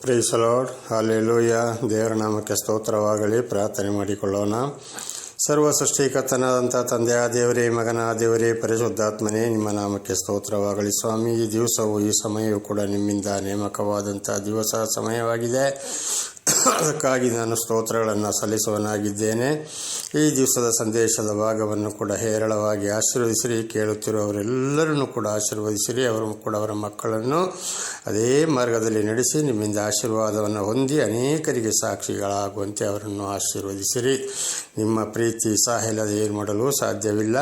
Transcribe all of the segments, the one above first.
ಪ್ರೀಸಲೋಡ್ alleluia ದೇವರ ನಾಮಕ್ಕೆ ಸ್ತೋತ್ರವಾಗಲಿ. ಪ್ರಾರ್ಥನೆ ಮಾಡಿಕೊಳ್ಳೋಣ. ಸರ್ವ ಸೃಷ್ಟಿಕರ್ತನಾದಂಥ ತಂದೆಯ ದೇವರೇ, ಮಗನ ದೇವರೇ, ಪರಿಶುದ್ಧಾತ್ಮನೇ, ನಿಮ್ಮ ನಾಮಕ್ಕೆ ಸ್ತೋತ್ರವಾಗಲಿ. ಸ್ವಾಮಿ ಈ ದಿವಸವು ಈ ಸಮಯವು ಕೂಡ ನಿಮ್ಮಿಂದ ನೇಮಕವಾದಂಥ ದಿವಸ, ಸಮಯವಾಗಿದೆ. ಅದಕ್ಕಾಗಿ ನಾನು ಸ್ತೋತ್ರಗಳನ್ನು ಸಲ್ಲಿಸುವನಾಗಿದ್ದೇನೆ. ಈ ದಿವಸದ ಸಂದೇಶದ ಭಾಗವನ್ನು ಕೂಡ ಹೇರಳವಾಗಿ ಆಶೀರ್ವದಿಸಿರಿ, ಕೇಳುತ್ತಿರುವವರೆಲ್ಲರನ್ನು ಕೂಡ ಆಶೀರ್ವದಿಸಿರಿ, ಅವರು ಕೂಡ ಅವರ ಮಕ್ಕಳನ್ನು ಅದೇ ಮಾರ್ಗದಲ್ಲಿ ನಡೆಸಿ, ನಿಮ್ಮಿಂದ ಆಶೀರ್ವಾದವನ್ನು ಹೊಂದಿ ಅನೇಕರಿಗೆ ಸಾಕ್ಷಿಗಳಾಗುವಂತೆ ಅವರನ್ನು ಆಶೀರ್ವದಿಸಿರಿ. ನಿಮ್ಮ ಪ್ರೀತಿ ಸಾಹಿಲ್ಲದೆ ಏನು ಮಾಡಲು ಸಾಧ್ಯವಿಲ್ಲ.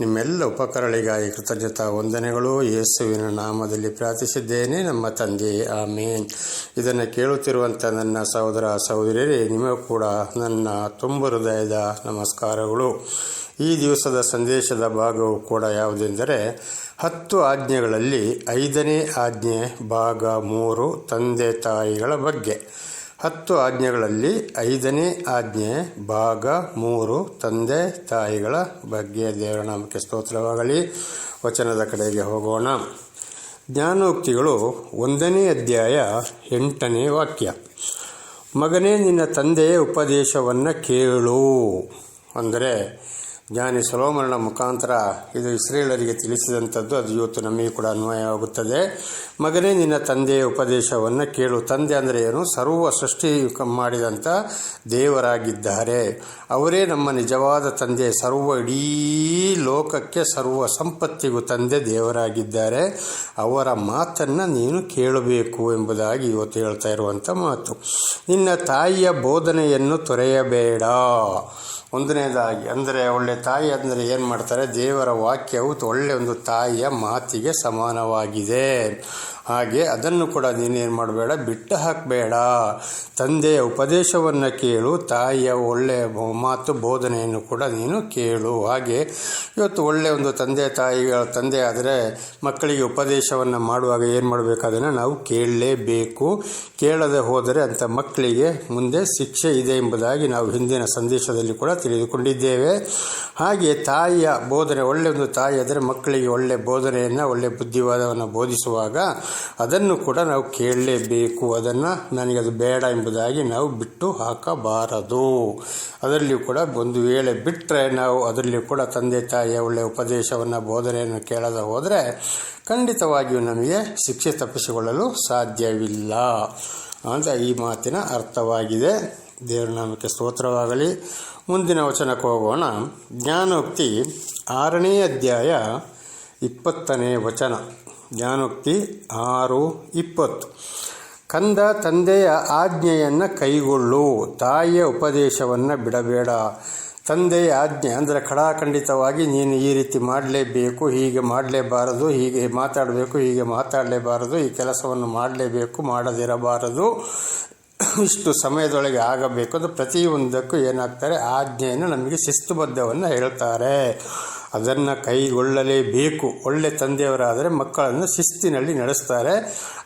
ನಿಮ್ಮೆಲ್ಲ ಉಪಕರಣಗಳಿಗಾಗಿ ಕೃತಜ್ಞತಾ ವಂದನೆಗಳು. ಯೇಸುವಿನ ನಾಮದಲ್ಲಿ ಪ್ರಾರ್ಥಿಸಿದ್ದೇನೆ. ನಮ್ಮ ತಂದೆ ಆಮೇನ್. ಇದನ್ನು ಕೇಳುತ್ತಿರುವಂಥ ನನ್ನ ಸಹೋದರ ಸಹೋದರಿಯರೇ, ನಿಮಗೂ ಕೂಡ ನನ್ನ ತುಂಬ ಹೃದಯದ ನಮಸ್ಕಾರಗಳು. ಈ ದಿವಸದ ಸಂದೇಶದ ಭಾಗವು ಕೂಡ ಯಾವುದೆಂದರೆ, ಹತ್ತು ಆಜ್ಞೆಗಳಲ್ಲಿ ಐದನೇ ಆಜ್ಞೆ ಭಾಗ ಮೂರು ತಂದೆ ತಾಯಿಗಳ ಬಗ್ಗೆ. ಹತ್ತು ಆಜ್ಞೆಗಳಲ್ಲಿ ಐದನೇ ಆಜ್ಞೆ ಭಾಗ ಮೂರು ತಂದೆ ತಾಯಿಗಳ ಬಗ್ಗೆ ದೇವರ ನಾಮಕ್ಕೆ ಸ್ತೋತ್ರವಾಗಲಿ. ವಚನದ ಕಡೆಗೆ ಹೋಗೋಣ. ಜ್ಞಾನೋಕ್ತಿಗಳು ಒಂದನೇ ಅಧ್ಯಾಯ ಎಂಟನೇ ವಾಕ್ಯ. ಮಗನೇ ನಿನ್ನ ತಂದೆಯ ಉಪದೇಶವನ್ನು ಕೇಳು. ಅಂದರೆ ಜ್ಞಾನಿ ಸಲೋಮರಣ ಮುಖಾಂತರ ಇದು ಇಸ್ರೇಲರಿಗೆ ತಿಳಿಸಿದಂಥದ್ದು, ಅದು ಇವತ್ತು ನಮಗೆ ಕೂಡ ಅನ್ವಯವಾಗುತ್ತದೆ ಮಗನೇ, ನಿನ್ನ ತಂದೆಯ ಉಪದೇಶವನ್ನು ಕೇಳು. ತಂದೆ ಅಂದರೆ ಏನು? ಸರ್ವ ಸೃಷ್ಟಿ ಮಾಡಿದಂಥ ದೇವರಾಗಿದ್ದಾರೆ. ಅವರೇ ನಮ್ಮ ನಿಜವಾದ ತಂದೆ. ಸರ್ವ ಇಡೀ ಲೋಕಕ್ಕೆ ಸರ್ವ ಸಂಪತ್ತಿಗೂ ತಂದೆ ದೇವರಾಗಿದ್ದಾರೆ. ಅವರ ಮಾತನ್ನು ನೀನು ಕೇಳಬೇಕು ಎಂಬುದಾಗಿ ಇವತ್ತು ಹೇಳ್ತಾ ಇರುವಂಥ ಮಾತು. ನಿನ್ನ ತಾಯಿಯ ಬೋಧನೆಯನ್ನು ತೊರೆಯಬೇಡ. ಒಂದನೇದಾಗಿ, ಅಂದರೆ ಒಳ್ಳೆ ತಾಯಿ ಅಂದರೆ ಏನು ಮಾಡ್ತಾರೆ? ದೇವರ ವಾಕ್ಯವು ಒಳ್ಳೆಯ ಒಂದು ತಾಯಿಯ ಮಾತಿಗೆ ಸಮಾನವಾಗಿದೆ. ಹಾಗೆ ಅದನ್ನು ಕೂಡ ನೀನೇನು ಮಾಡಬೇಡ, ಬಿಟ್ಟು ಹಾಕಬೇಡ. ತಂದೆಯ ಉಪದೇಶವನ್ನು ಕೇಳು, ತಾಯಿಯ ಒಳ್ಳೆಯ ಮಾತು, ಬೋಧನೆಯನ್ನು ಕೂಡ ನೀನು ಕೇಳು. ಹಾಗೆ ಇವತ್ತು ಒಳ್ಳೆಯ ಒಂದು ತಂದೆ ತಾಯಿಗಳ ತಂದೆ ಆದರೆ ಮಕ್ಕಳಿಗೆ ಉಪದೇಶವನ್ನು ಮಾಡುವಾಗ ಏನು ಮಾಡಬೇಕಾದ್ರೆ ನಾವು ಕೇಳಲೇಬೇಕು. ಕೇಳದೆ ಹೋದರೆ ಅಂಥ ಮಕ್ಕಳಿಗೆ ಮುಂದೆ ಶಿಕ್ಷೆ ಇದೆ ಎಂಬುದಾಗಿ ನಾವು ಹಿಂದಿನ ಸಂದೇಶದಲ್ಲಿ ಕೂಡ ತಿಳಿದುಕೊಂಡಿದ್ದೇವೆ. ಹಾಗೆ ತಾಯಿಯ ಬೋಧನೆ ಒಳ್ಳೆಯ ಒಂದು ತಾಯಿ ಆದರೆ ಮಕ್ಕಳಿಗೆ ಒಳ್ಳೆಯ ಬೋಧನೆಯನ್ನು ಒಳ್ಳೆಯ ಬುದ್ಧಿವಾದವನ್ನು ಬೋಧಿಸುವಾಗ ಅದನ್ನು ಕೂಡ ನಾವು ಕೇಳಲೇಬೇಕು. ಅದನ್ನು ನನಗೆ ಅದು ಬೇಡ ಎಂಬುದಾಗಿ ನಾವು ಬಿಟ್ಟು ಹಾಕಬಾರದು. ಅದರಲ್ಲಿಯೂ ಕೂಡ ಒಂದು ವೇಳೆ ಬಿಟ್ಟರೆ ನಾವು ಅದರಲ್ಲಿಯೂ ಕೂಡ ತಂದೆ ತಾಯಿಯ ಒಳ್ಳೆಯ ಉಪದೇಶವನ್ನು, ಬೋಧನೆಯನ್ನು ಕೇಳದ ಹೋದರೆ ಖಂಡಿತವಾಗಿಯೂ ನಮಗೆ ಶಿಕ್ಷೆ ತಪ್ಪಿಸಿಕೊಳ್ಳಲು ಸಾಧ್ಯವಿಲ್ಲ. ಅಂತ ಈ ಮಾತಿನ ಅರ್ಥವಾಗಿದೆ. ದೇವರ ನಾಮಕ್ಕೆ ಸ್ತೋತ್ರವಾಗಲಿ. ಮುಂದಿನ ವಚನಕ್ಕೆ ಹೋಗೋಣ. ಜ್ಞಾನೋಕ್ತಿ ಆರನೇ ಅಧ್ಯಾಯ ಇಪ್ಪತ್ತನೇ ವಚನ. ಜ್ಞಾನೋಕ್ತಿ ಆರು, ಇಪ್ಪತ್ತು. ಕಂದ ತಂದೆಯ ಆಜ್ಞೆಯನ್ನು ಕೈಗೊಳ್ಳು, ತಾಯಿಯ ಉಪದೇಶವನ್ನು ಬಿಡಬೇಡ. ತಂದೆಯ ಆಜ್ಞೆ ಅಂದರೆ ಖಡಾಖಂಡಿತವಾಗಿ ನೀನು ಈ ರೀತಿ ಮಾಡಲೇಬೇಕು, ಹೀಗೆ ಮಾಡಲೇಬಾರದು, ಹೀಗೆ ಮಾತಾಡಬೇಕು, ಹೀಗೆ ಮಾತಾಡಲೇಬಾರದು, ಈ ಕೆಲಸವನ್ನು ಮಾಡಲೇಬೇಕು, ಮಾಡದಿರಬಾರದು. ಇಷ್ಟು ಸಮಯದೊಳಗೆ ಆಗಬೇಕು. ಅದು ಪ್ರತಿಯೊಂದಕ್ಕೂ ಏನಾಗ್ತಾರೆ? ಆಜ್ಞೆಯನ್ನು ನಮಗೆ ಶಿಸ್ತುಬದ್ಧವನ್ನು ಹೇಳ್ತಾರೆ. ಅದನ್ನು ಕೈಗೊಳ್ಳಲೇಬೇಕು. ಒಳ್ಳೆ ತಂದೆಯವರಾದರೆ ಮಕ್ಕಳನ್ನು ಶಿಸ್ತಿನಲ್ಲಿ ನಡೆಸ್ತಾರೆ.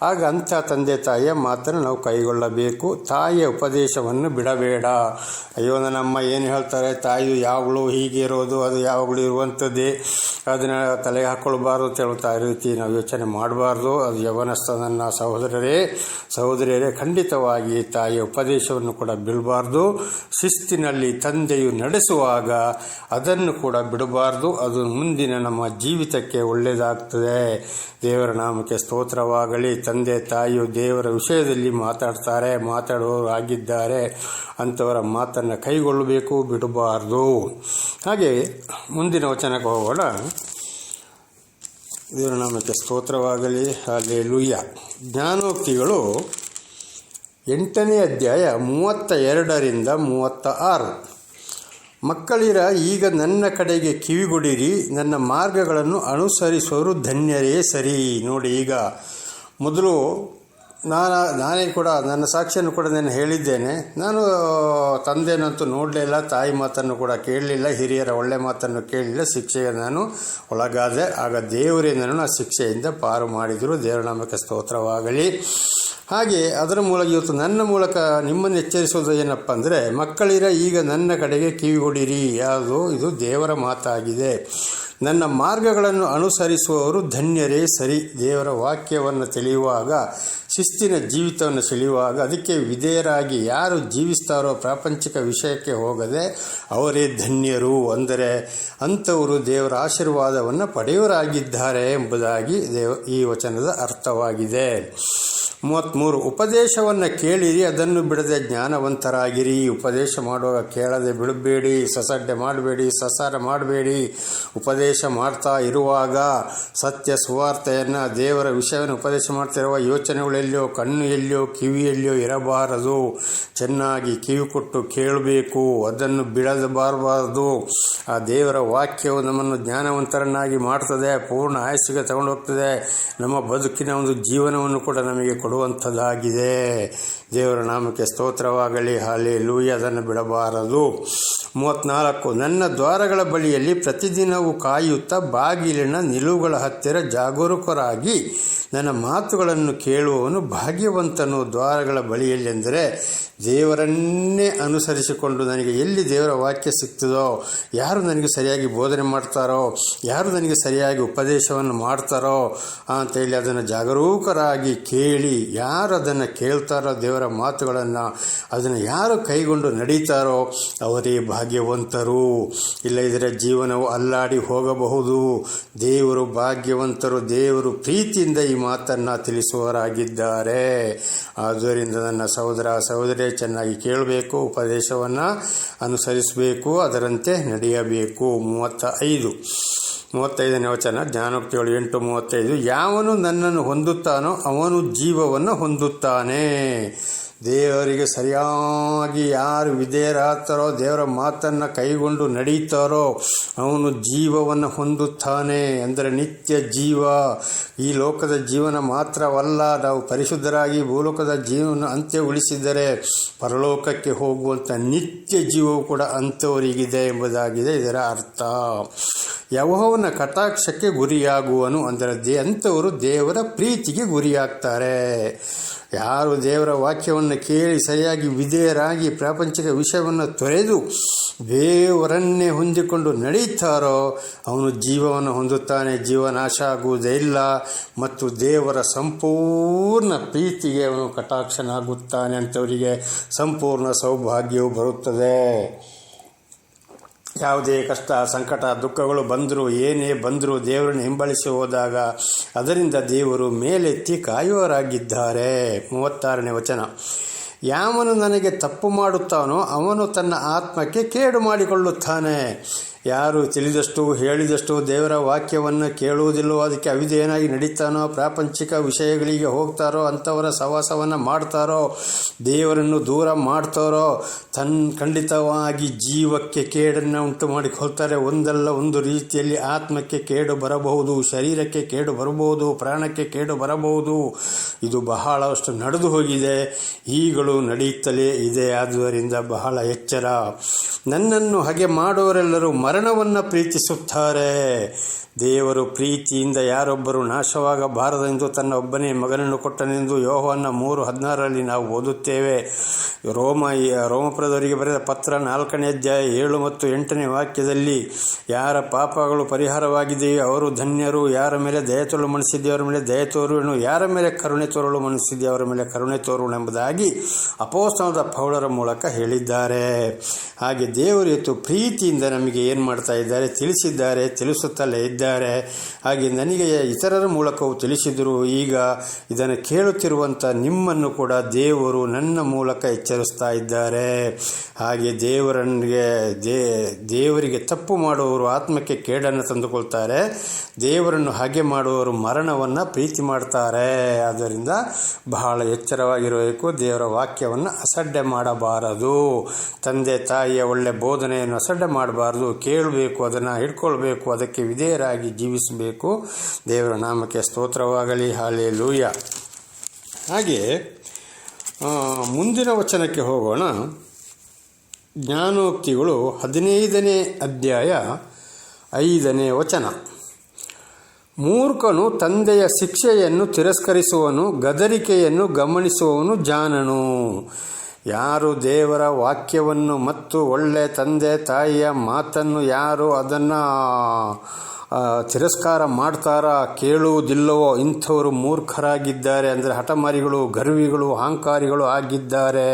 ಆಗ ಅಂಥ ತಂದೆ ತಾಯಿಯ ಮಾತನ್ನು ನಾವು ಕೈಗೊಳ್ಳಬೇಕು. ತಾಯಿಯ ಉಪದೇಶವನ್ನು ಬಿಡಬೇಡ. ಅಯ್ಯೋ, ನನ್ನಮ್ಮ ಏನು ಹೇಳ್ತಾರೆ? ತಾಯಿಯು ಯಾವಾಗಲೂ ಹೀಗೆ ಇರೋದು, ಅದು ಯಾವಾಗಲೂ ಇರುವಂಥದ್ದೇ. ಅದನ್ನು ತಲೆ ಹಾಕ್ಕೊಳ್ಬಾರ್ದು ಅಂತ ಹೇಳ್ತಾ ಈ ರೀತಿ ನಾವು ಯೋಚನೆ ಮಾಡಬಾರ್ದು. ಅದು ಯವನಸ್ಥ ನನ್ನ ಸಹೋದರರೇ. ಸಹೋದರಿಯರೇ, ಖಂಡಿತವಾಗಿ ತಾಯಿಯ ಉಪದೇಶವನ್ನು ಕೂಡ ಬಿಡಬಾರ್ದು. ಶಿಸ್ತಿನಲ್ಲಿ ತಂದೆಯು ನಡೆಸುವಾಗ ಅದನ್ನು ಕೂಡ ಬಿಡಬಾರ್ದು. ಅದು ಮುಂದಿನ ನಮ್ಮ ಜೀವಿತಕ್ಕೆ ಒಳ್ಳೆಯದಾಗ್ತದೆ ದೇವರ ನಾಮಕ್ಕೆ ಸ್ತೋತ್ರವಾಗಲಿ. ತಂದೆ ತಾಯಿಯು ದೇವರ ವಿಷಯದಲ್ಲಿ ಮಾತಾಡ್ತಾರೆ ಮಾತಾಡುವವರು ಆಗಿದ್ದಾರೆ ಅಂಥವರ ಮಾತನ್ನು ಕೈಗೊಳ್ಳಬೇಕು, ಬಿಡಬಾರ್ದು. ಹಾಗೆ ಮುಂದಿನ ವಚನಕ್ಕೆ ಹೋಗೋಣ. ದೇವರ ನಾಮಕ್ಕೆ ಸ್ತೋತ್ರವಾಗಲಿ ಹಾಗೆ ಲುಯ್ಯ ಜ್ಞಾನೋಕ್ತಿಗಳು ಎಂಟನೇ ಅಧ್ಯಾಯ ಮೂವತ್ತ ಎರಡರಿಂದ ಮೂವತ್ತ ಆರು ಮಕ್ಕಳಿರ, ಈಗ ನನ್ನ ಕಡೆಗೆ ಕಿವಿಗೊಡಿರಿ, ನನ್ನ ಮಾರ್ಗಗಳನ್ನು ಅನುಸರಿಸುವರು ಧನ್ಯರೇ ಸರಿ. ನೋಡಿ ಈಗ ಮೊದಲು ನಾನು, ನಾನೇ ಕೂಡ ನನ್ನ ಸಾಕ್ಷಿಯನ್ನು ಕೂಡ ನಾನು ಹೇಳಿದ್ದೇನೆ. ನಾನು, ತಂದೆನಂತೂ ನೋಡಲಿಲ್ಲ, ತಾಯಿ ಮಾತನ್ನು ಕೂಡ ಕೇಳಲಿಲ್ಲ, ಹಿರಿಯರ ಒಳ್ಳೆ ಮಾತನ್ನು ಕೇಳಲಿಲ್ಲ ಶಿಕ್ಷೆಗೆ ನಾನು ಒಳಗಾದೆ. ಆಗ ದೇವರೇ ನಾನು ಆ ಶಿಕ್ಷೆಯಿಂದ ಪಾರು ಮಾಡಿದರು. ದೇವರ ನಾಮಕ್ಕೆ ಸ್ತೋತ್ರವಾಗಲಿ. ಹಾಗೆ ಅದರ ಮೂಲಕ ಇವತ್ತು ನನ್ನ ಮೂಲಕ ನಿಮ್ಮನ್ನು ಎಚ್ಚರಿಸೋದು ಏನಪ್ಪ ಅಂದರೆ, ಮಕ್ಕಳಿರ ಈಗ ನನ್ನ ಕಡೆಗೆ ಕಿವಿಗೊಡಿರಿ. ಯಾವುದು? ಇದು ದೇವರ ಮಾತಾಗಿದೆ. ನನ್ನ ಮಾರ್ಗಗಳನ್ನು ಅನುಸರಿಸುವವರು ಧನ್ಯರೇ ಸರಿ. ದೇವರ ವಾಕ್ಯವನ್ನು ತಿಳಿಯುವಾಗ, ಶಿಸ್ತಿನ ಜೀವಿತವನ್ನು ಸೆಳೆಯುವಾಗ, ಅದಕ್ಕೆ ವಿಧೇಯರಾಗಿ ಯಾರು ಜೀವಿಸ್ತಾರೋ ಪ್ರಾಪಂಚಿಕ ವಿಷಯಕ್ಕೆ ಹೋಗದೆ, ಅವರೇ ಧನ್ಯರು ಅಂದರೆ ಅಂಥವರು ದೇವರ ಆಶೀರ್ವಾದವನ್ನು ಪಡೆಯವರಾಗಿದ್ದಾರೆ ಎಂಬುದಾಗಿ ದೇವ ಈ ವಚನದ ಅರ್ಥವಾಗಿದೆ. ಮೂವತ್ತ್ಮೂರು ಉಪದೇಶವನ್ನು ಕೇಳಿರಿ, ಅದನ್ನು ಬಿಡದೆ ಜ್ಞಾನವಂತರಾಗಿರಿ. ಉಪದೇಶ ಮಾಡುವಾಗ ಕೇಳದೆ ಬಿಡಬೇಡಿ, ಸಸಡ್ಡೆ ಮಾಡಬೇಡಿ, ಸಸಾರ ಮಾಡಬೇಡಿ. ಉಪದೇಶ ಮಾಡ್ತಾ ಇರುವಾಗ ಸತ್ಯ ಸುವಾರ್ತೆಯನ್ನು, ದೇವರ ವಿಷಯವನ್ನು ಉಪದೇಶ ಮಾಡ್ತಿರುವ ಯೋಚನೆಗಳೆಲ್ಲಿಯೋ ಕಣ್ಣು ಎಲ್ಲಿಯೋ ಕಿವಿಯಲ್ಲಿಯೋ ಇರಬಾರದು. ಚೆನ್ನಾಗಿ ಕಿವಿ ಕೊಟ್ಟು ಕೇಳಬೇಕು, ಅದನ್ನು ಬಿಡಬಾರಬಾರದು. ಆ ದೇವರ ವಾಕ್ಯವು ನಮ್ಮನ್ನು ಜ್ಞಾನವಂತರನ್ನಾಗಿ ಮಾಡ್ತದೆ, ಪೂರ್ಣ ಆಯಸ್ಸಿಗೆ ತಗೊಂಡು ಹೋಗ್ತದೆ ನಮ್ಮ ಬದುಕಿನ ಒಂದು ಜೀವನವನ್ನು ಕೂಡ ನಮಗೆ ಕೊಡುವಂಥದ್ದಾಗಿದೆ. ದೇವರ ನಾಮಕ್ಕೆ ಸ್ತೋತ್ರವಾಗಲಿ. ಹಾಲಿ ಲೂಯಿ ಅದನ್ನು ಬಿಡಬಾರದು. ಮೂವತ್ನಾಲ್ಕು, ನನ್ನ ದ್ವಾರಗಳ ಬಳಿಯಲ್ಲಿ ಪ್ರತಿದಿನವೂ ಕಾಯುತ್ತಾ ಬಾಗಿಲಿನ ನಿಲುವುಗಳ ಹತ್ತಿರ ಜಾಗರೂಕರಾಗಿ ನನ್ನ ಮಾತುಗಳನ್ನು ಕೇಳುವವನು ಭಾಗ್ಯವಂತನು ದ್ವಾರಗಳ ಬಳಿಯಲ್ಲಿ ಎಂದರೆ ದೇವರನ್ನೇ ಅನುಸರಿಸಿಕೊಂಡು ನನಗೆ ಎಲ್ಲಿ ದೇವರ ವಾಕ್ಯ ಸಿಗ್ತದೋ ಯಾರು ನನಗೆ ಸರಿಯಾಗಿ ಬೋಧನೆ ಮಾಡ್ತಾರೋ, ಯಾರು ನನಗೆ ಸರಿಯಾಗಿ ಉಪದೇಶವನ್ನು ಮಾಡ್ತಾರೋ ಅಂತೇಳಿ ಅದನ್ನು ಜಾಗರೂಕರಾಗಿ ಕೇಳಿ ಯಾರು ಅದನ್ನು ಕೇಳ್ತಾರೋ, ದೇವರ ಮಾತುಗಳನ್ನು ಅದನ್ನು ಯಾರು ಕೈಗೊಂಡು ನಡೀತಾರೋ ಅವರೇ ಭಾಗ್ಯವಂತರು. ಇಲ್ಲದಿದ್ದರೆ ಜೀವನವು ಅಲ್ಲಾಡಿ ಹೋಗಬಹುದು. ದೇವರು ಭಾಗ್ಯವಂತರು, ದೇವರು ಪ್ರೀತಿಯಿಂದ ಈ ಮಾತನ್ನು ತಿಳಿಸುವರಾಗಿದ್ದಾರೆ ಆದ್ದರಿಂದ ನನ್ನ ಸಹೋದರ ಸಹೋದರಿ ಚೆನ್ನಾಗಿ ಕೇಳಬೇಕು, ಉಪದೇಶವನ್ನು ಅನುಸರಿಸಬೇಕು, ಅದರಂತೆ ನಡೆಯಬೇಕು. ಮೂವತ್ತ ಐದು ಮೂವತ್ತೈದನೇ ವಚನ, ಜ್ಞಾನೋಕ್ತಿಗಳು ಎಂಟು ಮೂವತ್ತೈದು. ಯಾವನು ನನ್ನನ್ನು ಹೊಂದುತ್ತಾನೋ ಅವನು ಜೀವವನ್ನು ಹೊಂದುತ್ತಾನೆ. ದೇವರಿಗೆ ಸರಿಯಾಗಿ ಯಾರು ವಿಧೇಯರಾಗ್ತಾರೋ, ದೇವರ ಮಾತನ್ನು ಕೈಗೊಂಡು ನಡೀತಾರೋ, ಅವನು ಜೀವವನ್ನು ಹೊಂದುತ್ತಾನೆ ಅಂದರೆ ನಿತ್ಯ ಜೀವ. ಈ ಲೋಕದ ಜೀವನ ಮಾತ್ರವಲ್ಲ, ನಾವು ಪರಿಶುದ್ಧರಾಗಿ ಭೂಲೋಕದ ಜೀವನ ಅಂತ್ಯ ಉಳಿಸಿದರೆ ಪರಲೋಕಕ್ಕೆ ಹೋಗುವಂಥ ನಿತ್ಯ ಜೀವವು ಕೂಡ ಅಂಥವರಿಗಿದೆ ಎಂಬುದಾಗಿದೆ ಇದರ ಅರ್ಥ. ಯವಹವನ ಕಟಾಕ್ಷಕ್ಕೆ ಗುರಿಯಾಗುವನು ಅಂದರೆ ದೇ ಅಂಥವರು ದೇವರ ಪ್ರೀತಿಗೆ ಗುರಿಯಾಗ್ತಾರೆ. ಯಾರು ದೇವರ ವಾಕ್ಯವನ್ನು ಕೇಳಿ ಸರಿಯಾಗಿ ವಿಧೇಯರಾಗಿ ಪ್ರಾಪಂಚಿಕ ವಿಷಯವನ್ನು ತೊರೆದು ದೇವರನ್ನೇ ಹೊಂದಿಕೊಂಡು ನಡೆಯುತ್ತಾರೋ, ಅವನು ಜೀವವನ್ನು ಹೊಂದುತ್ತಾನೆ, ಜೀವ ನಾಶ ಆಗುವುದೇ ಇಲ್ಲ, ಮತ್ತು ದೇವರ ಸಂಪೂರ್ಣ ಪ್ರೀತಿಗೆ ಅವನು ಕಟಾಕ್ಷನಾಗುತ್ತಾನೆ ಅಂಥವರಿಗೆ ಸಂಪೂರ್ಣ ಸೌಭಾಗ್ಯವು ಬರುತ್ತದೆ. ಯಾವುದೇ ಕಷ್ಟ, ಸಂಕಟ, ದುಃಖಗಳು ಬಂದರೂ, ಏನೇ ಬಂದರೂ ದೇವರನ್ನು ಹಿಂಬಳಿಸಿ ಹೋದಾಗ ಅದರಿಂದ ದೇವರು ಮೇಲೆತ್ತಿ ಕಾಯುವರಾಗಿದ್ದಾರೆ ಮೂವತ್ತಾರನೇ ವಚನ. ಯಾವನು ನನಗೆ ತಪ್ಪು ಮಾಡುತ್ತಾನೋ ಅವನು ತನ್ನ ಆತ್ಮಕ್ಕೆ ಕೇಡು ಮಾಡಿಕೊಳ್ಳುತ್ತಾನೆ. ಯಾರು ತಿಳಿದಷ್ಟು, ಹೇಳಿದಷ್ಟು ದೇವರ ವಾಕ್ಯವನ್ನು ಕೇಳುವುದಿಲ್ಲೋ ಅದಕ್ಕೆ ಅವಿದೇನಾಗಿ ನಡೀತಾನೋ, ಪ್ರಾಪಂಚಿಕ ವಿಷಯಗಳಿಗೆ ಹೋಗ್ತಾರೋ, ಅಂಥವರ ಸವಾಸವನ್ನು ಮಾಡ್ತಾರೋ, ದೇವರನ್ನು ದೂರ ಮಾಡ್ತಾರೋ, ತನ್ ಖಂಡಿತವಾಗಿ ಜೀವಕ್ಕೆ ಕೇಡನ್ನು ಉಂಟು ಮಾಡಿಕೊಳ್ತಾರೆ. ಒಂದಲ್ಲ ಒಂದು ರೀತಿಯಲ್ಲಿ ಆತ್ಮಕ್ಕೆ ಕೇಡು ಬರಬಹುದು, ಶರೀರಕ್ಕೆ ಕೇಡು ಬರಬಹುದು, ಪ್ರಾಣಕ್ಕೆ ಕೇಡು ಬರಬಹುದು. ಇದು ಬಹಳಷ್ಟು ನಡೆದು ಹೋಗಿದೆ. ಈಗಲೂ ನಡೆಯುತ್ತಲೇ ಇದೆ. ಆದ್ದರಿಂದ ಬಹಳ ಎಚ್ಚರ. ನನ್ನನ್ನು ಹಾಗೆ ಮಾಡುವರೆಲ್ಲರೂ ಮರಣವನ್ನು ಪ್ರೀತಿಸುತ್ತಾರೆ. ದೇವರು ಪ್ರೀತಿಯಿಂದ ಯಾರೊಬ್ಬರು ನಾಶವಾಗಬಾರದೆಂದು ತನ್ನ ಒಬ್ಬನೇ ಮಗನನ್ನು ಕೊಟ್ಟನೆಂದು ಯೋಹವನ್ನು ಮೂರು ಹದಿನಾರರಲ್ಲಿ ನಾವು ಓದುತ್ತೇವೆ. ರೋಮ, ರೋಮಪುರದವರಿಗೆ ಬರೆದ ಪತ್ರ ನಾಲ್ಕನೇ ಅಧ್ಯಾಯ ಏಳು ಮತ್ತು ಎಂಟನೇ ವಾಕ್ಯದಲ್ಲಿ, ಯಾರ ಪಾಪಗಳು ಪರಿಹಾರವಾಗಿದೆಯೋ ಅವರು ಧನ್ಯರು, ಯಾರ ಮೇಲೆ ದಯ ತೋರಲು ಅವರ ಮೇಲೆ ದಯ ತೋರುವೆನು ಯಾರ ಮೇಲೆ ಕರುಣೆ ತೋರಲು ಅವರ ಮೇಲೆ ಕರುಣೆ ತೋರುವನು ಎಂಬುದಾಗಿ ಅಪೋಸ್ತನದ ಪೌಳರ ಮೂಲಕ ಹೇಳಿದ್ದಾರೆ. ಹಾಗೆ ದೇವರು ಇವತ್ತು ಪ್ರೀತಿಯಿಂದ ನಮಗೆ ಏನು ಮಾಡ್ತಾ ಇದ್ದಾರೆ, ತಿಳಿಸಿದ್ದಾರೆ, ತಿಳಿಸುತ್ತಲೇ ಇದ್ದಾರೆ. ಹಾಗೆ ನನಗೆ ಇತರರ ಮೂಲಕವೂ ತಿಳಿಸಿದರು. ಈಗ ಇದನ್ನು ಕೇಳುತ್ತಿರುವಂಥ ನಿಮ್ಮನ್ನು ಕೂಡ ದೇವರು ನನ್ನ ಮೂಲಕ ಎಚ್ಚರಿಸ್ತಾ ಇದ್ದಾರೆ. ಹಾಗೆ ದೇವರನಿಗೆ, ದೇ, ದೇವರಿಗೆ ತಪ್ಪು ಮಾಡುವವರು ಆತ್ಮಕ್ಕೆ ಕೇಡನ್ನು ತಂದುಕೊಳ್ತಾರೆ. ದೇವರನ್ನು ಹಾಗೆ ಮಾಡುವವರು ಮರಣವನ್ನು ಪ್ರೀತಿ ಮಾಡ್ತಾರೆ. ಆದ್ದರಿಂದ ಬಹಳ ಎಚ್ಚರವಾಗಿರಬೇಕು. ದೇವರ ವಾಕ್ಯವನ್ನು ಅಸಡ್ಡೆ ಮಾಡಬಾರದು. ತಂದೆ ತಾಯಿಯ ಒಳ್ಳೆ ಬೋಧನೆಯನ್ನು ಅಸಡ್ಡ ಮಾಡಬಾರ್ದು, ಕೇಳಬೇಕು, ಅದನ್ನು ಹಿಡ್ಕೊಳ್ಬೇಕು, ಅದಕ್ಕೆ ವಿಧೇಯರಾಗಿ ಜೀವಿಸಬೇಕು. ದೇವರ ನಾಮಕ್ಕೆ ಸ್ತೋತ್ರವಾಗಲಿ ಹಾಲೆ ಲೂಯ ಹಾಗೆ ಮುಂದಿನ ವಚನಕ್ಕೆ ಹೋಗೋಣ. ಜ್ಞಾನೋಕ್ತಿಗಳು ಹದಿನೈದನೇ ಅಧ್ಯಾಯ ಐದನೇ ವಚನ. ಮೂರ್ಖನು ತಂದೆಯ ಶಿಕ್ಷೆಯನ್ನು ತಿರಸ್ಕರಿಸುವನು, ಗದರಿಕೆಯನ್ನು ಗಮನಿಸುವವನು ಜಾನನು. ಯಾರು ದೇವರ ವಾಕ್ಯವನ್ನು ಮತ್ತು ಒಳ್ಳೆ ತಂದೆ ತಾಯಿಯ ಮಾತನ್ನು ಯಾರು ಅದನ್ನು ತಿರಸ್ಕಾರ ಮಾಡ್ತಾರಾ ಕೇಳುವುದಿಲ್ಲವೋ, ಇಂಥವರು ಮೂರ್ಖರಾಗಿದ್ದಾರೆ ಅಂದರೆ ಹಠಮಾರಿಗಳು, ಗರ್ವಿಗಳು, ಅಹಂಕಾರಿಗಳು ಆಗಿದ್ದಾರೆ.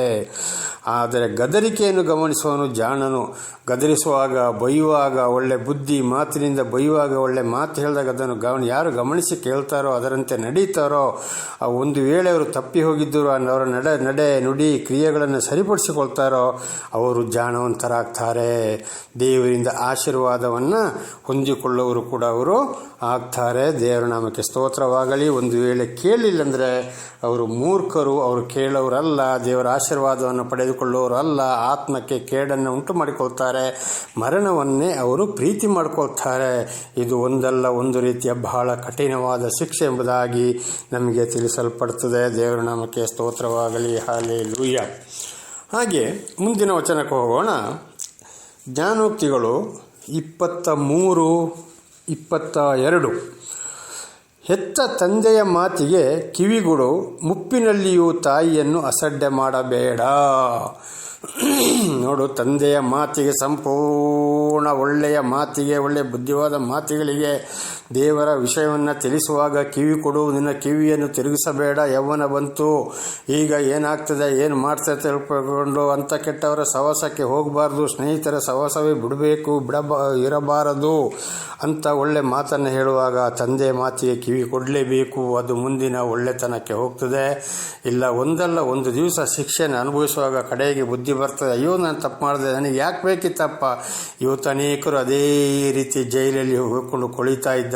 ಆದರೆ ಗದರಿಕೆಯನ್ನು ಗಮನಿಸುವನು ಜಾಣನು. ಗದರಿಸುವಾಗ ಬೈಯುವಾಗ ಒಳ್ಳೆ ಬುದ್ಧಿ, ಮಾತಿನಿಂದ ಬೈಯುವಾಗ ಒಳ್ಳೆ ಮಾತು ಹೇಳಿದಾಗ ಅದನ್ನು ಗಮನ, ಯಾರು ಗಮನಿಸಿ ಕೇಳ್ತಾರೋ, ಅದರಂತೆ ನಡೀತಾರೋ, ಆ ಒಂದು ವೇಳೆ ಅವರು ತಪ್ಪಿ ಹೋಗಿದ್ದರು, ಅವರ ನಡೆ ನಡೆ, ನುಡಿ, ಕ್ರಿಯೆಗಳನ್ನು ಸರಿಪಡಿಸಿಕೊಳ್ತಾರೋ, ಅವರು ಜಾಣವಂತರಾಗ್ತಾರೆ. ದೇವರಿಂದ ಆಶೀರ್ವಾದವನ್ನು ಹೊಂದಿಕೊಳ್ಳುವರು ಕೂಡ ಅವರು ಆಗ್ತಾರೆ, ದೇವರ ನಾಮಕ್ಕೆ ಸ್ತೋತ್ರವಾಗಲಿ. ಒಂದು ವೇಳೆ ಕೇಳಿಲ್ಲಂದರೆ ಅವರು ಮೂರ್ಖರು, ಅವರು ಕೇಳೋರಲ್ಲ, ದೇವರ ಆಶೀರ್ವಾದವನ್ನು ಪಡೆದುಕೊಳ್ಳೋರಲ್ಲ, ಆತ್ಮಕ್ಕೆ ಕೇಡನ್ನು ಉಂಟು ಮಾಡಿಕೊಳ್ತಾರೆ, ಮರಣವನ್ನೇ ಅವರು ಪ್ರೀತಿ ಮಾಡಿಕೊಳ್ತಾರೆ. ಇದು ಒಂದಲ್ಲ, ಒಂದು ರೀತಿಯ ಬಹಳ ಕಠಿಣವಾದ ಶಿಕ್ಷೆ ಎಂಬುದಾಗಿ ನಮಗೆ ತಿಳಿಸಲ್ಪಡ್ತದೆ. ದೇವರ ನಾಮಕ್ಕೆ ಸ್ತೋತ್ರವಾಗಲಿ. ಹಾಲೆ ಲೂಯ್ಯ ಹಾಗೆ, ಮುಂದಿನ ವಚನಕ್ಕೆ ಹೋಗೋಣ. ಜ್ಞಾನೋಕ್ತಿಗಳು ಇಪ್ಪತ್ತ ಮೂರು ಇಪ್ಪತ್ತ ಎರಡು. ಹೆತ್ತ ತಂದೆಯ ಮಾತಿಗೆ ಕಿವಿಗುಡು ಮುಪ್ಪಿನಲ್ಲಿಯೂ ತಾಯಿಯನ್ನು ಅಸಡ್ಡೆ ಮಾಡಬೇಡ. ನೋಡು, ತಂದೆಯ ಮಾತಿಗೆ ಸಂಪೂರ್ಣ ಒಳ್ಳೆಯ ಮಾತಿಗೆ, ಒಳ್ಳೆಯ ಬುದ್ಧಿವಾದ ಮಾತುಗಳಿಗೆ ದೇವರ ವಿಷಯವನ್ನು ತಿಳಿಸುವಾಗ ಕಿವಿ ಕೊಡು, ನಿನ್ನ ಕಿವಿಯನ್ನು ತಿರುಗಿಸಬೇಡ, ಯೌವನ ಬಂತು. ಈಗ ಏನಾಗ್ತದೆ, ಏನು ಮಾಡ್ತದೆ ತಿಳ್ಕೊಂಡು ಅಂತ ಕೆಟ್ಟವರ ಸವಾಸಕ್ಕೆ ಹೋಗಬಾರ್ದು. ಸ್ನೇಹಿತರ, ಸವಾಸವೇ ಬಿಡಬೇಕು, ಬಿಡಬ, ಇರಬಾರದು ಅಂತ ಒಳ್ಳೆ ಮಾತನ್ನು ಹೇಳುವಾಗ ತಂದೆ ಮಾತಿಗೆ ಕಿವಿ ಕೊಡಲೇಬೇಕು. ಅದು ಮುಂದಿನ ಒಳ್ಳೆತನಕ್ಕೆ ಹೋಗ್ತದೆ. ಇಲ್ಲ, ಒಂದಲ್ಲ, ಒಂದು ದಿವಸ ಶಿಕ್ಷೆಯನ್ನು ಅನುಭವಿಸುವಾಗ ಕಡೆಗೆ ಬುದ್ಧಿ ಬರ್ತದೆ. ಅಯ್ಯೋ, ನಾನು ತಪ್ಪು ಮಾಡಿದೆ. ನನಗೆ ಯಾಕೆ ಬೇಕಿತ್ತಪ್ಪ? ಇವತ್ತು ಅನೇಕರು ಅದೇ ರೀತಿ ಜೈಲಲ್ಲಿ ಹೋಗಿಕೊಂಡು ಕೊಳಿತಾ ಇದ್ದಾರೆ.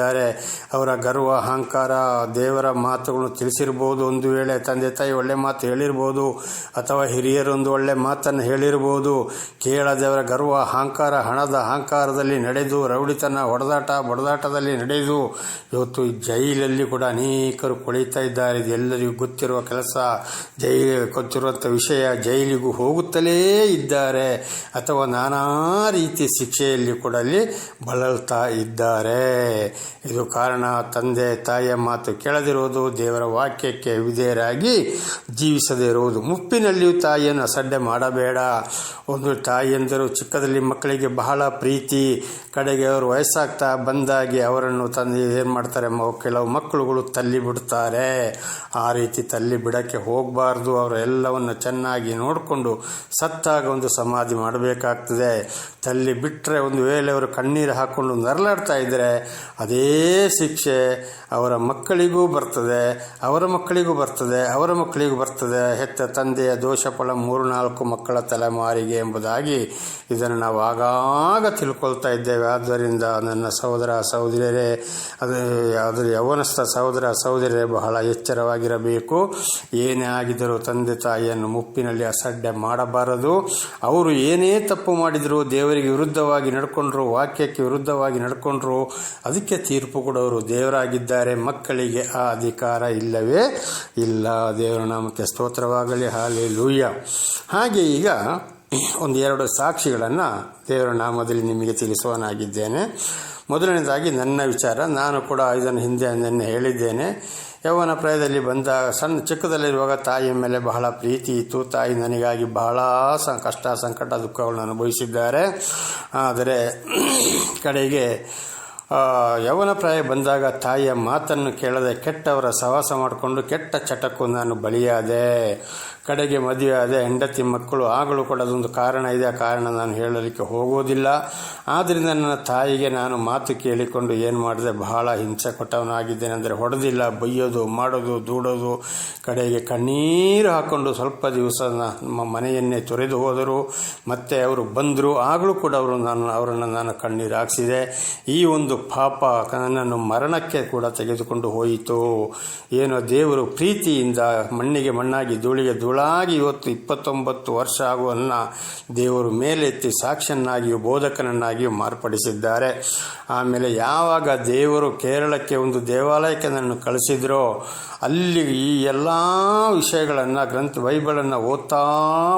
ಅವರ ಗರ್ವ, ಅಹಂಕಾರ, ದೇವರ ಮಾತುಗಳನ್ನು ತಿಳಿಸಿರ್ಬೋದು ಒಂದು ವೇಳೆ. ತಂದೆ, ತಾಯಿ ಒಳ್ಳೆ ಮಾತು ಹೇಳಿರ್ಬೋದು ಅಥವಾ ಹಿರಿಯರು ಒಂದು ಒಳ್ಳೆ ಮಾತನ್ನು ಹೇಳಿರ್ಬೋದು. ಕೇಳದವರ ಗರ್ವ, ಅಹಂಕಾರ, ಹಣದ ಅಹಂಕಾರದಲ್ಲಿ ನಡೆದು, ರೌಡಿತನ ಹೊಡೆದಾಟ, ಬಡದಾಟದಲ್ಲಿ ನಡೆದು, ಇವತ್ತು ಜೈಲಲ್ಲಿ ಕೂಡ ಅನೇಕರು ಕೊಳಿತಾ ಇದ್ದಾರೆ. ಇದು ಎಲ್ಲರಿಗೂ ಗೊತ್ತಿರುವ ಕೆಲಸ. ಜೈಲು ಗೊತ್ತಿರುವಂಥ ವಿಷಯ ಜೈಲಿಗೂ ಹೋಗುತ್ತಲೇ ಇದ್ದಾರೆ. ಅಥವಾ ನಾನಾ ರೀತಿ ಶಿಕ್ಷೆಯಲ್ಲಿ ಕೂಡ ಅಲ್ಲಿ ಬಳಲ್ತಾ ಇದ್ದಾರೆ. ಇದು ಕಾರಣ, ತಂದೆ, ತಾಯಿಯ ಮಾತು ಕೇಳದಿರುವುದು, ದೇವರ ವಾಕ್ಯಕ್ಕೆ ವಿಧೇಯರಾಗಿ ಜೀವಿಸದೇ ಇರುವುದು. ಮುಪ್ಪಿನಲ್ಲಿಯೂ ತಾಯಿಯನ್ನು ಅಸಡ್ಡೆ ಮಾಡಬೇಡ. ಒಂದು ತಾಯಿಯಂದರು ಚಿಕ್ಕದಲ್ಲಿ ಮಕ್ಕಳಿಗೆ ಬಹಳ ಪ್ರೀತಿ. ಕಡೆಗೆ ಅವರು ವಯಸ್ಸಾಗ್ತಾ ಬಂದಾಗಿ ಅವರನ್ನು ತಂದೆ ಏನು ಮಾಡ್ತಾರೆ? ಕೆಲವು ಮಕ್ಕಳುಗಳು ತಲ್ಲಿ ಬಿಡ್ತಾರೆ ಆ ರೀತಿ ತಲ್ಲಿ ಬಿಡೋಕ್ಕೆ ಹೋಗಬಾರ್ದು. ಅವರು ಎಲ್ಲವನ್ನು ಚೆನ್ನಾಗಿ ನೋಡಿಕೊಂಡು ಸತ್ತಾಗ ಒಂದು ಸಮಾಧಿ ಮಾಡಬೇಕಾಗ್ತದೆ. ತಲ್ಲಿ ಬಿಟ್ಟರೆ ಒಂದು ವೇಳೆ ಅವರು ಕಣ್ಣೀರು ಹಾಕ್ಕೊಂಡು ನರಳಾಡ್ತಾ ಇದ್ದರೆ ಅದೇ ಶಿಕ್ಷೆ. ಅವರ ಮಕ್ಕಳಿಗೂ ಬರ್ತದೆ, ಅವರ ಮಕ್ಕಳಿಗೂ ಬರ್ತದೆ, ಅವರ ಮಕ್ಕಳಿಗೂ ಬರ್ತದೆ. ಹೆತ್ತ ತಂದೆಯ ದೋಷಫಲ ಮೂರು ನಾಲ್ಕು ಮಕ್ಕಳ ತಲೆಮಾರಿಗೆ ಎಂಬುದಾಗಿ ಇದನ್ನು ನಾವು ಆಗಾಗ ತಿಳ್ಕೊಳ್ತಾ ಇದ್ದೇವೆ. ಆದ್ದರಿಂದ ನನ್ನ ಸಹೋದರ, ಸಹೋದರಿಯರೇ, ಅದು ಅದರ ಯವನಸ್ಥ ಸಹೋದರ, ಸಹೋದರಿಯರೇ, ಬಹಳ ಎಚ್ಚರವಾಗಿರಬೇಕು. ಏನೇ ಆಗಿದ್ದರೂ ತಂದೆ ತಾಯಿಯನ್ನು ಮುಪ್ಪಿನಲ್ಲಿ ಅಸಡ್ಡೆ ಮಾಡಬಾರದು. ಅವರು ಏನೇ ತಪ್ಪು ಮಾಡಿದರೂ ದೇವರಿಗೆ ವಿರುದ್ಧವಾಗಿ ನಡ್ಕೊಂಡ್ರು, ವಾಕ್ಯಕ್ಕೆ ವಿರುದ್ಧವಾಗಿ ನಡ್ಕೊಂಡ್ರು, ಅದಕ್ಕೆ ತೀರ್ಪು ಕೊಡೋರು ದೇವರಾಗಿದ್ದಾರೆ, ಮಕ್ಕಳಿಗೆ ಆ ಅಧಿಕಾರ ಇಲ್ಲವೇ ಇಲ್ಲ. ದೇವರ ನಾಮಕ್ಕೆ ಸ್ತೋತ್ರವಾಗಲಿ ಹಾಲಿ ಲೂಯ್ಯ ಹಾಗೆ ಈಗ ಒಂದು ಎರಡು ಸಾಕ್ಷಿಗಳನ್ನು ದೇವರ ನಾಮದಲ್ಲಿ ನಿಮಗೆ ತಿಳಿಸುವನಾಗಿದ್ದೇನೆ. ಮೊದಲನೇದಾಗಿ ನನ್ನ ವಿಚಾರ. ನಾನು ಕೂಡ ಇದನ್ನು ಹಿಂದೆ ನಿನ್ನೆ ಹೇಳಿದ್ದೇನೆ. ಯೌವನ ಪ್ರಾಯದಲ್ಲಿ ಬಂದ ಸಣ್ಣ ಚಿಕ್ಕದಲ್ಲಿರುವಾಗ ತಾಯಿಯ ಮೇಲೆ ಬಹಳ ಪ್ರೀತಿ ಇತ್ತು. ತಾಯಿ ನನಗಾಗಿ ಬಹಳ ಸ, ಕಷ್ಟ, ಸಂಕಟ, ದುಃಖಗಳನ್ನು ಅನುಭವಿಸಿದ್ದಾರೆ. ಆದರೆ, ಕಡೆಗೆ ಯೌವನ ಪ್ರಾಯ ಬಂದಾಗ ತಾಯಿಯ ಮಾತನ್ನು ಕೇಳದೆ ಕೆಟ್ಟವರ ಸವಾಸ ಮಾಡಿಕೊಂಡು ಕೆಟ್ಟ ಚಟಕ್ಕೂ ನಾನು ಬಲಿಯಾದೆ. ಕಡೆಗೆ ಮದುವೆ ಆದೆ. ಹೆಂಡತಿ ಮಕ್ಕಳು ಆಗಲು ಕೂಡ ಅದೊಂದು ಕಾರಣ ಇದೆ. ಆ ಕಾರಣ ನಾನು ಹೇಳಲಿಕ್ಕೆ ಹೋಗೋದಿಲ್ಲ. ಆದ್ದರಿಂದ ನನ್ನ ತಾಯಿಗೆ ನಾನು ಮಾತು ಕೇಳಿಕೊಂಡು ಏನು ಮಾಡಿದೆ? ಬಹಳ ಹಿಂಸೆ ಕೊಟ್ಟವನಾಗಿದ್ದೇನೆ ಅಂದರೆ ಹೊಡೆದಿಲ್ಲ. ಬೈಯೋದು, ಮಾಡೋದು, ದೂಡೋದು, ಕಡೆಗೆ ಕಣ್ಣೀರು ಹಾಕ್ಕೊಂಡು ಸ್ವಲ್ಪ ದಿವಸ ನಮ್ಮ ಮನೆಯನ್ನೇ ತೊರೆದು ಹೋದರು. ಮತ್ತೆ ಅವರು ಬಂದರು. ಆಗಲೂ ಕೂಡ ಅವರು ನಾನು ಅವರನ್ನು ನಾನು ಕಣ್ಣೀರು ಹಾಕ್ಸಿದೆ ಈ ಒಂದು ಪಾಪ ನನ್ನನ್ನು ಮರಣಕ್ಕೆ ಕೂಡ ತೆಗೆದುಕೊಂಡು ಹೋಯಿತು. ಏನೋ ದೇವರು ಪ್ರೀತಿಯಿಂದ ಮಣ್ಣಿಗೆ ಮಣ್ಣಾಗಿ ಧೂಳಿಗೆ ಧೂಳಾಗಿ ಇವತ್ತು ಇಪ್ಪತ್ತೊಂಬತ್ತು ವರ್ಷ ಆಗುವನ್ನ ದೇವರು ಮೇಲೆತ್ತಿ ಸಾಕ್ಷಿಯನ್ನಾಗಿಯೂ ಬೋಧಕನನ್ನಾಗಿಯೂ ಮಾರ್ಪಡಿಸಿದ್ದಾರೆ. ಆಮೇಲೆ ಯಾವಾಗ ದೇವರು ಕೇರಳಕ್ಕೆ ಒಂದು ದೇವಾಲಯಕ್ಕೆ ನನ್ನನ್ನು ಕಳಿಸಿದ್ರೋ, ಅಲ್ಲಿ ಈ ಎಲ್ಲ ವಿಷಯಗಳನ್ನು, ಗ್ರಂಥ ಬೈಬಲನ್ನು ಓದ್ತಾ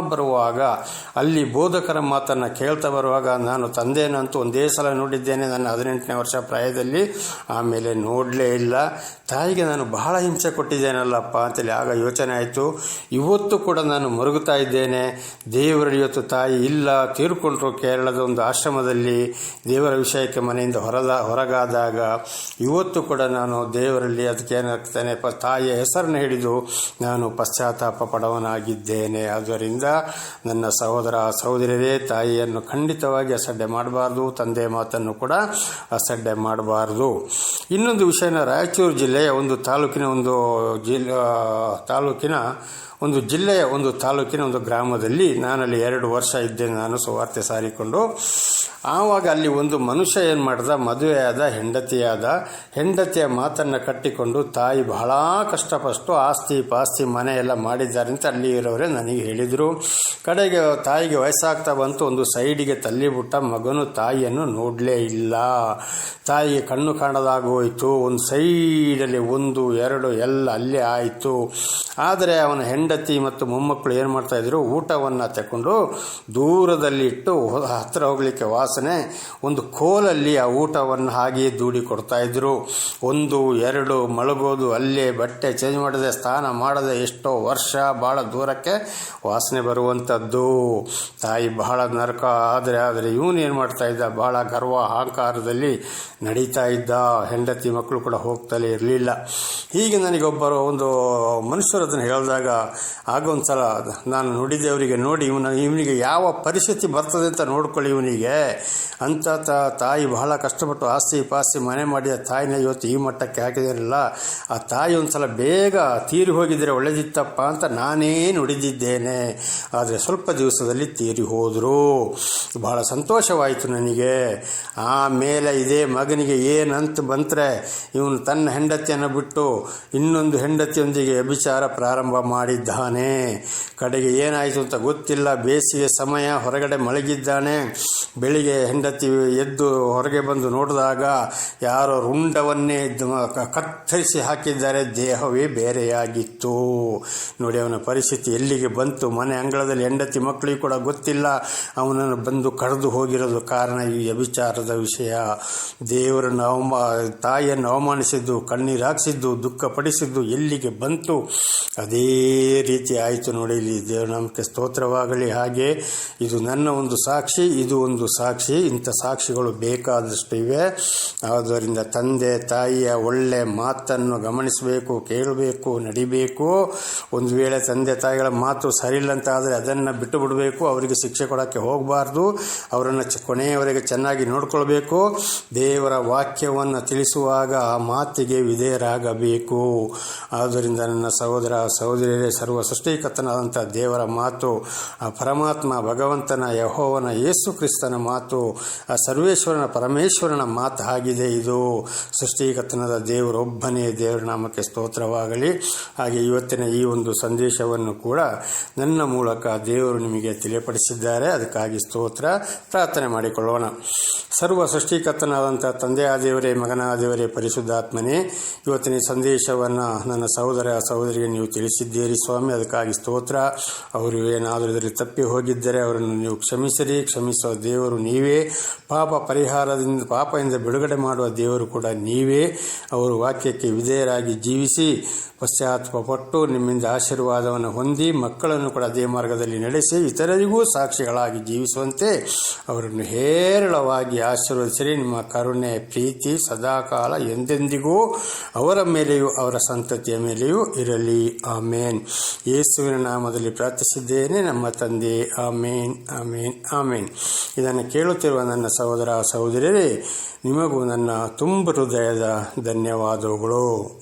ಬರುವಾಗ, ಅಲ್ಲಿ ಬೋಧಕರ ಮಾತನ್ನು ಕೇಳ್ತಾ ಬರುವಾಗ ನಾನು ತಂದೆನಂತೂ ಒಂದೇ ಸಲ ನೋಡಿದ್ದೇನೆ. ನನ್ನ ಹದಿನೆಂಟನೇ ವರ್ಷ ಪ್ರಾಯದಲ್ಲಿ, ಆಮೇಲೆ ನೋಡಲೇ ಇಲ್ಲ. ತಾಯಿಗೆ ನಾನು ಬಹಳ ಹಿಂಸೆ ಕೊಟ್ಟಿದ್ದೇನಲ್ಲಪ್ಪ ಅಂತೇಳಿ ಆಗ ಯೋಚನೆ ಆಯಿತು. ಇವತ್ತು ಇವತ್ತು ಕೂಡ ನಾನು ಮರುಗುತ್ತಾ ಇದ್ದೇನೆ. ದೇವರ ಇವತ್ತು ತಾಯಿ ಇಲ್ಲ. ತೀರ್ಕೊಂಡ್ರು ಕೇರಳದ ಒಂದು ಆಶ್ರಮದಲ್ಲಿ ದೇವರ ವಿಷಯಕ್ಕೆ ಮನೆಯಿಂದ ಹೊರದ, ಹೊರಗಾದಾಗ ಇವತ್ತು ಕೂಡ ನಾನು ದೇವರಲ್ಲಿ ಅದಕ್ಕೆ ಏನಾಗ್ತಾನೆ, ಪ ತಾಯಿಯ ಹೆಸರನ್ನು ಹಿಡಿದು ನಾನು ಪಶ್ಚಾತ್ತಾಪ ಪಡವನಾಗಿದ್ದೇನೆ. ಆದ್ದರಿಂದ ನನ್ನ ಸಹೋದರ, ಸಹೋದರಿಯರೇ, ತಾಯಿಯನ್ನು ಖಂಡಿತವಾಗಿ ಅಸಡ್ಡೆ ಮಾಡಬಾರ್ದು. ತಂದೆ ಮಾತನ್ನು ಕೂಡ ಅಸಡ್ಡೆ ಮಾಡಬಾರ್ದು. ಇನ್ನೊಂದು ವಿಷಯನ ರಾಯಚೂರು ಜಿಲ್ಲೆಯ ಒಂದು ತಾಲೂಕಿನ ಒಂದು ಜಿಲ್ಲಾ ತಾಲೂಕಿನ ಒಂದು ಜಿಲ್ಲೆಯ ಒಂದು ತಾಲೂಕಿನ ಒಂದು ಗ್ರಾಮದಲ್ಲಿ ನಾನಲ್ಲಿ ಎರಡು ವರ್ಷ ಇದ್ದೆ ನಾನು ಸುವಾರ್ತೆ ಸಾರಿಕೊಂಡು. ಆವಾಗ ಅಲ್ಲಿ ಒಂದು ಮನುಷ್ಯ ಏನು ಮಾಡಿದ ಮದುವೆಯಾದ ಹೆಂಡತಿಯಾದ ಹೆಂಡತಿಯ ಮಾತನ್ನು ಕಟ್ಟಿಕೊಂಡು ತಾಯಿ ಬಹಳ ಕಷ್ಟಪಟ್ಟು ಆಸ್ತಿ ಪಾಸ್ತಿ ಮನೆ ಎಲ್ಲ ಮಾಡಿದ್ದಾರೆ ಅಂತ ಅಲ್ಲಿ ಇರೋರೇ ನನಗೆ ಹೇಳಿದರು. ಕಡೆಗೆ ತಾಯಿಗೆ ವಯಸ್ಸಾಗ್ತಾ ಬಂತು, ಒಂದು ಸೈಡಿಗೆ ತಲ್ಲಿಬಿಟ್ಟ ಮಗನು ತಾಯಿಯನ್ನು ನೋಡಲೇ ಇಲ್ಲ. ತಾಯಿಗೆ ಕಣ್ಣು ಕಾಣದಾಗೋಯಿತು, ಒಂದು ಸೈಡಲ್ಲಿ ಒಂದು, ಎರಡು, ಎಲ್ಲ ಅಲ್ಲೇ ಆಯಿತು. ಆದರೆ ಅವನ ಹೆಂಡತಿ ಮತ್ತು ಮೊಮ್ಮಕ್ಕಳು ಏನು ಮಾಡ್ತಾ ಇದ್ರು, ಊಟವನ್ನು ತಗೊಂಡು ದೂರದಲ್ಲಿ ಇಟ್ಟು ಹತ್ತಿರ ಹೋಗಲಿಕ್ಕೆ ವಾಸನೆ, ಒಂದು ಕೋಲಲ್ಲಿ ಆ ಊಟವನ್ನು ಹಾಗೆಯೇ ದೂಡಿ ಕೊಡ್ತಾ ಇದ್ರು. ಒಂದು, ಎರಡು, ಮಲಗೋದು, ಅಲ್ಲೇ ಬಟ್ಟೆ ಚೇಂಜ್ ಮಾಡದೆ, ಸ್ನಾನ ಮಾಡದೆ ಎಷ್ಟೋ ವರ್ಷ ಭಾಳ ದೂರಕ್ಕೆ ವಾಸನೆ ಬರುವಂಥದ್ದು ತಾಯಿ ಬಹಳ ನರಕ, ಆದರೆ ಆದರೆ ಇವನು ಏನು ಮಾಡ್ತಾ ಇದ್ದ? ಬಹಳ ಗರ್ವ, ಅಹಂಕಾರದಲ್ಲಿ ನಡೀತಾ ಇದ್ದ. ಹೆಂಡತಿ ಮಕ್ಕಳು ಕೂಡ ಹೋಗ್ತಲೇ ಇರಲಿಲ್ಲ. ಹೀಗೆ ನನಗೊಬ್ಬರು ಒಂದು ಮನುಷ್ಯರು ಅದನ್ನು ಹೇಳಿದಾಗ ಆಗ ಒಂದು ಸಲ ನಾನು ನುಡಿದೇವರಿಗೆ ನೋಡಿ ಇವನ, ಇವನಿಗೆ ಯಾವ ಪರಿಸ್ಥಿತಿ ಬರ್ತದೆ ಅಂತ ನೋಡ್ಕೊಳ್ಳಿ ಇವನಿಗೆ. ಅಂತ ತಾಯಿ ಬಹಳ ಕಷ್ಟಪಟ್ಟು ಆಸ್ತಿ ಪಾಸ್ತಿ ಮನೆ ಮಾಡಿದ ತಾಯಿನ ಇವತ್ತು ಈ ಮಟ್ಟಕ್ಕೆ ಹಾಕಿದಿರಲ್ಲ ಆ ತಾಯಿ ಒಂದು ಸಲ ಬೇಗ ತೀರಿ ಹೋಗಿದ್ದರೆ ಒಳ್ಳೆದಿತ್ತಪ್ಪ ಅಂತ ನಾನೇ ನುಡಿದಿದ್ದೇನೆ. ಆದರೆ ಸ್ವಲ್ಪ ದಿವಸದಲ್ಲಿ ತೀರಿ ಹೋದರು. ಬಹಳ ಸಂತೋಷವಾಯಿತು ನನಗೆ. ಆಮೇಲೆ ಇದೇ ಮಗನಿಗೆ ಏನಂತ ಬಂತರೆ, ಇವನು ತನ್ನ ಹೆಂಡತಿಯನ್ನು ಬಿಟ್ಟು ಇನ್ನೊಂದು ಹೆಂಡತಿಯೊಂದಿಗೆ ವ್ಯಭಿಚಾರ ಪ್ರಾರಂಭ ಮಾಡಿದ್ದಾನೆ ಕಡೆಗೆ ಏನಾಯಿತು ಅಂತ ಗೊತ್ತಿಲ್ಲ. ಬೇಸಿಗೆ ಸಮಯ, ಹೊರಗಡೆ ಮಲಗಿದ್ದಾನೆ. ಬೆಳಿಗ್ಗೆ ಹೆಂಡತಿ ಎದ್ದು ಹೊರಗೆ ಬಂದು ನೋಡಿದಾಗ ಯಾರೋ ರುಂಡವನ್ನೇ ಕತ್ತರಿಸಿ ಹಾಕಿದ್ದಾರೆ. ದೇಹವೇ ಬೇರೆಯಾಗಿತ್ತು. ನೋಡಿ, ಅವನ ಪರಿಸ್ಥಿತಿ ಎಲ್ಲಿಗೆ ಬಂತು? ಮನೆ ಅಂಗಳದಲ್ಲಿ ಹೆಂಡತಿ ಮಕ್ಕಳಿಗೆ ಕೂಡ ಗೊತ್ತಿಲ್ಲ. ಅವನನ್ನು ಬಂದು ಕರೆದು ಹೋಗಿರೋದು ಕಾರಣ ಈ ವ್ಯಭಿಚಾರದ ವಿಷಯ. ದೇವರನ್ನು ಅವಮಾ, ತಾಯಿಯನ್ನು ಅವಮಾನಿಸಿದ್ದು, ಕಣ್ಣೀರು ಹಾಕಿಸಿದ್ದು, ದುಃಖಪಡಿಸಿದ್ದು ಎಲ್ಲಿಗೆ ಬಂತು? ಅದೇ ರೀತಿ ಆಯಿತು ನೋಡಿ ಇಲ್ಲಿ ದೇವನಾಮಕ್ಕೆ ಸ್ತೋತ್ರವಾಗಲಿ. ಹಾಗೆ ಇದು ನನ್ನ ಒಂದು ಸಾಕ್ಷಿ, ಇದು ಒಂದು ಸಾಕ್ಷಿ, ಇಂಥ ಸಾಕ್ಷಿಗಳು ಬೇಕಾದಷ್ಟು ಇವೆ. ಆದ್ದರಿಂದ ತಂದೆ, ತಾಯಿಯ ಒಳ್ಳೆ ಮಾತನ್ನು ಗಮನಿಸಬೇಕು, ಕೇಳಬೇಕು, ನಡಿಬೇಕು. ಒಂದು ವೇಳೆ ತಂದೆ, ತಾಯಿಗಳ ಮಾತು ಸರಿಯಿಲ್ಲ ಅಂತ ಆದರೆ ಅದನ್ನು ಬಿಟ್ಟು ಬಿಡಬೇಕು ಅವರಿಗೆ ಶಿಕ್ಷೆ ಕೊಡೋಕ್ಕೆ ಹೋಗಬಾರ್ದು. ಅವರನ್ನು ಕೊನೆಯವರೆಗೆ ಚೆನ್ನಾಗಿ ನೋಡಿಕೊಳ್ಬೇಕು. ದೇವರ ವಾಕ್ಯವನ್ನು ತಿಳಿಸುವಾಗ ಆ ಮಾತಿಗೆ ವಿಧೇಯರಾಗಬೇಕು. ಆದ್ದರಿಂದ ನನ್ನ ಸಹೋದರ, ಸಹೋದರಿಯರೇ ಸರ್ವ ಸೃಷ್ಟಿಕರ್ತನಾದಂಥ ದೇವರ ಮಾತು ಪರಮಾತ್ಮ ಭಗವಂತನ ಯಹೋವನ ಯೇಸು ಕ್ರಿಸ್ತನ ಮಾತು ಸರ್ವೇಶ್ವರನ ಪರಮೇಶ್ವರನ ಮಾತು ಆಗಿದೆ ಇದು. ಸೃಷ್ಟಿಕರ್ತನದ ದೇವರೊಬ್ಬನೇ ದೇವರ ನಾಮಕ್ಕೆ ಸ್ತೋತ್ರವಾಗಲಿ. ಹಾಗೆ ಇವತ್ತಿನ ಈ ಒಂದು ಸಂದೇಶವನ್ನು ಕೂಡ ನನ್ನ ಮೂಲಕ ದೇವರು ನಿಮಗೆ ತಿಳಿಯಪಡಿಸಿದ್ದಾರೆ. ಅದಕ್ಕಾಗಿ ಸ್ತೋತ್ರ. ಪ್ರಾರ್ಥನೆ ಮಾಡಿಕೊಳ್ಳೋಣ. ಸರ್ವ ಸೃಷ್ಟಿಕರ್ತನಾದಂಥ ತಂದೆಯ ದೇವರೇ ಮಗನಾದ ದೇವರೇ ಪರಿಶುದ್ಧಾತ್ಮನೇ, ಇವತ್ತಿನ ಸಂದೇಶವನ್ನು ನನ್ನ ಸಹೋದರ ಸಹೋದರಿಗೆ ನೀವು ತಿಳಿಸಿದ್ದೀರಿ. ಸ್ವಾಮಿ, ಅದಕ್ಕಾಗಿ ಸ್ತೋತ್ರ. ಅವರು ಏನಾದರೂ ಇದರಲ್ಲಿ ತಪ್ಪಿ ಹೋಗಿದ್ದರೆ ಅವರನ್ನು ನೀವು ಕ್ಷಮಿಸಿರಿ. ಕ್ಷಮಿಸುವ ದೇವರು ನೀವೇ. ಪಾಪ ಪರಿಹಾರದಿಂದ, ಪಾಪದಿಂದ ಬಿಡುಗಡೆ ಮಾಡುವ ದೇವರು ಕೂಡ ನೀವೇ. ಅವರು ವಾಕ್ಯಕ್ಕೆ ವಿಧೇಯರಾಗಿ ಜೀವಿಸಿ ಪಶ್ಚಾತ್ಪಟ್ಟು ನಿಮ್ಮಿಂದ ಆಶೀರ್ವಾದವನ್ನು ಹೊಂದಿ, ಮಕ್ಕಳನ್ನು ಕೂಡ ಅದೇ ಮಾರ್ಗದಲ್ಲಿ ನಡೆಸಿ, ಇತರರಿಗೂ ಸಾಕ್ಷಿಗಳಾಗಿ ಜೀವಿಸುವಂತೆ ಅವರನ್ನು ಹೇರಳವಾಗಿ ಆಶೀರ್ವದಿಸಿರಿ. ನಿಮ್ಮ ಕರುಣೆ, ಪ್ರೀತಿ ಸದಾಕಾಲ ಎಂದೆಂದಿಗೂ ಅವರ ಮೇಲೆಯೂ, ಅವರ ಸಂತತಿಯ ಮೇಲೆಯೂ ಇರಲಿ. ಆಮೇನ್. ಯೇಸುವಿನ ನಾಮದಲ್ಲಿ ಪ್ರಾರ್ಥಿಸಿದ್ದೇನೆ. ನಮ್ಮ ತಂದೆ, ಆಮೇನ್ ಆಮೇನ್ ಆಮೇನ್. ಇದನ್ನು ಕೇಳುತ್ತಿರುವ ನನ್ನ ಸಹೋದರ ಸಹೋದರಿಯರೇ, ನಿಮಗೂ ನನ್ನ ತುಂಬ ಹೃದಯದ ಧನ್ಯವಾದಗಳು.